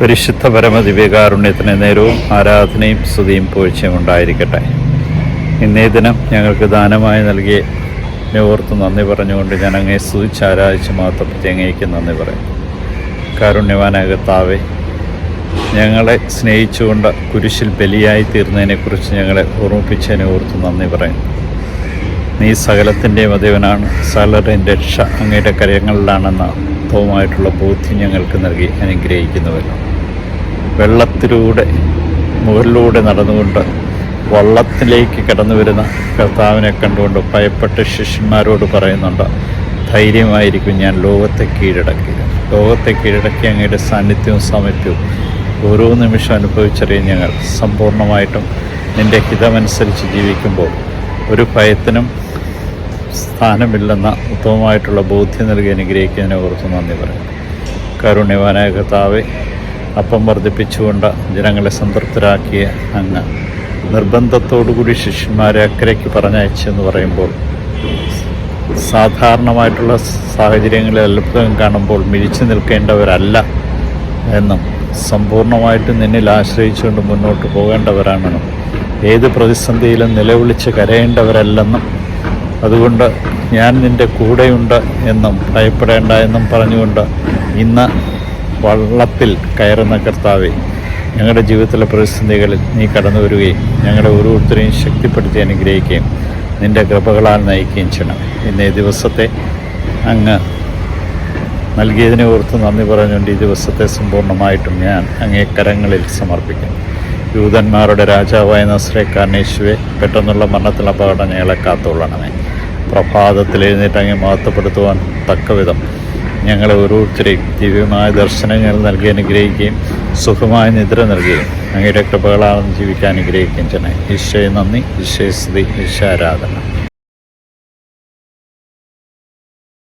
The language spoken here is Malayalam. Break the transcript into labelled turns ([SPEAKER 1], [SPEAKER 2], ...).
[SPEAKER 1] പരിശുദ്ധ പരമദിവ്യകാരുണ്യത്തിന് നേരവും ആരാധനയും സ്തുതിയും പൂഴ്ചയും ഉണ്ടായിരിക്കട്ടെ. ഇന്നേ ദിനം ഞങ്ങൾക്ക് ദാനമായി നൽകിയ ഓർത്ത് നന്ദി പറഞ്ഞുകൊണ്ട് ഞാൻ അങ്ങേ സ്തുതിച്ച് ആരാധിച്ച് മാത്രപ്പെട്ട് അങ്ങേക്ക് നന്ദി പറയും കാരുണ്യവാനകത്താവേ ഞങ്ങളെ സ്നേഹിച്ചുകൊണ്ട് കുരിശിൽ ബലിയായി തീർന്നതിനെക്കുറിച്ച് ഞങ്ങളെ ഓർമ്മിപ്പിച്ചതിനെ ഓർത്ത് നന്ദി പറയുന്നു. നീ സകലത്തിന്റെയും അധിപനാണ് സകലരുടെയും രക്ഷ അങ്ങയുടെ കരങ്ങളിലാണെന്ന അർത്ഥവുമായിട്ടുള്ള ബോധ്യം ഞങ്ങൾക്ക് നൽകി അനുഗ്രഹിക്കുന്നുവല്ലോ. വെള്ളത്തിലൂടെ മുകളിലൂടെ നടന്നുകൊണ്ട് വള്ളത്തിലേക്ക് കടന്നു വരുന്ന കർത്താവിനെ കണ്ടുകൊണ്ട് ഭയപ്പെട്ട ശിഷ്യന്മാരോട് പറയുന്നുണ്ട് ധൈര്യമായിരിക്കും ഞാൻ ലോകത്തെ കീഴടക്കി. ലോകത്തെ കീഴടക്കി അങ്ങയുടെ സാന്നിധ്യവും സാമീപ്യവും ഓരോ നിമിഷം അനുഭവിച്ചറിയും ഞങ്ങൾ. സമ്പൂർണമായിട്ടും നിന്റെ ഹിതമനുസരിച്ച് ജീവിക്കുമ്പോൾ ഒരു ഭയത്തിനും സ്ഥാനമില്ലെന്ന ഉത്തമമായിട്ടുള്ള ബോധ്യം നൽകി അനുഗ്രഹിക്കുന്നതിനെ ഓർത്ത് നന്ദി പറയും കരുണ്യവാനായ കർത്താവെ അപ്പം വർദ്ധിപ്പിച്ചുകൊണ്ട് ജനങ്ങളെ സംതൃപ്തരാക്കിയ അങ്ങ് നിർബന്ധത്തോടുകൂടി ശിഷ്യന്മാരെ അക്കരയ്ക്ക് പറഞ്ഞയച്ചെന്ന് പറയുമ്പോൾ സാധാരണമായിട്ടുള്ള സാഹചര്യങ്ങളിൽ അത്ഭുതം കാണുമ്പോൾ മിഴിച്ചു നിൽക്കേണ്ടവരല്ല എന്നും സമ്പൂർണമായിട്ട് നിന്നിൽ ആശ്രയിച്ചുകൊണ്ട് മുന്നോട്ട് പോകേണ്ടവരാണെന്നും ഏത് പ്രതിസന്ധിയിലും നിലവിളിച്ച് കരയേണ്ടവരല്ലെന്നും അതുകൊണ്ട് ഞാൻ നിന്റെ കൂടെയുണ്ട് എന്നും ഭയപ്പെടേണ്ട എന്നും പറഞ്ഞുകൊണ്ട് ഇന്ന് വള്ളത്തിൽ കയറുന്ന കർത്താവെ ഞങ്ങളുടെ ജീവിതത്തിലെ പ്രതിസന്ധികളിൽ നീ കടന്നു വരികയും ഞങ്ങളുടെ ഓരോരുത്തരെയും ശക്തിപ്പെടുത്തി അനുഗ്രഹിക്കുകയും നിന്റെ കൃപകളാൽ നയിക്കുകയും ചെയ്യണം. ഇന്ന് ഈ ദിവസത്തെ അങ്ങ് നൽകിയതിനെ ഓർത്ത് നന്ദി പറഞ്ഞുകൊണ്ട് ഈ ദിവസത്തെ സമ്പൂർണമായിട്ടും ഞാൻ അങ്ങേ കരങ്ങളിൽ സമർപ്പിക്കും യൂതന്മാരുടെ രാജാവായ നസ്രേക്കാരനേശുവെ പെട്ടെന്നുള്ള മരണത്തിൽ അപകടം ഞങ്ങളെ കാത്തുകൊള്ളണമേ. പ്രഭാതത്തിൽ എഴുന്നേറ്റ് അങ്ങേ മഹത്വപ്പെടുത്തുവാൻ തക്കവിധം ഞങ്ങളെ ഓരോരുത്തരെയും ദിവ്യമായ ദർശനങ്ങൾ നൽകി അനുഗ്രഹിക്കുകയും സുഖമായ നിദ്ര നൽകുകയും അങ്ങയുടെ കൃപകളാണെന്ന് ജീവിക്കാൻ അനുഗ്രഹിക്കുകയും ചെയ്യണേ ഈശോയെ നന്ദി ഈശോയെ സ്തുതി ഈശോ ആരാധന.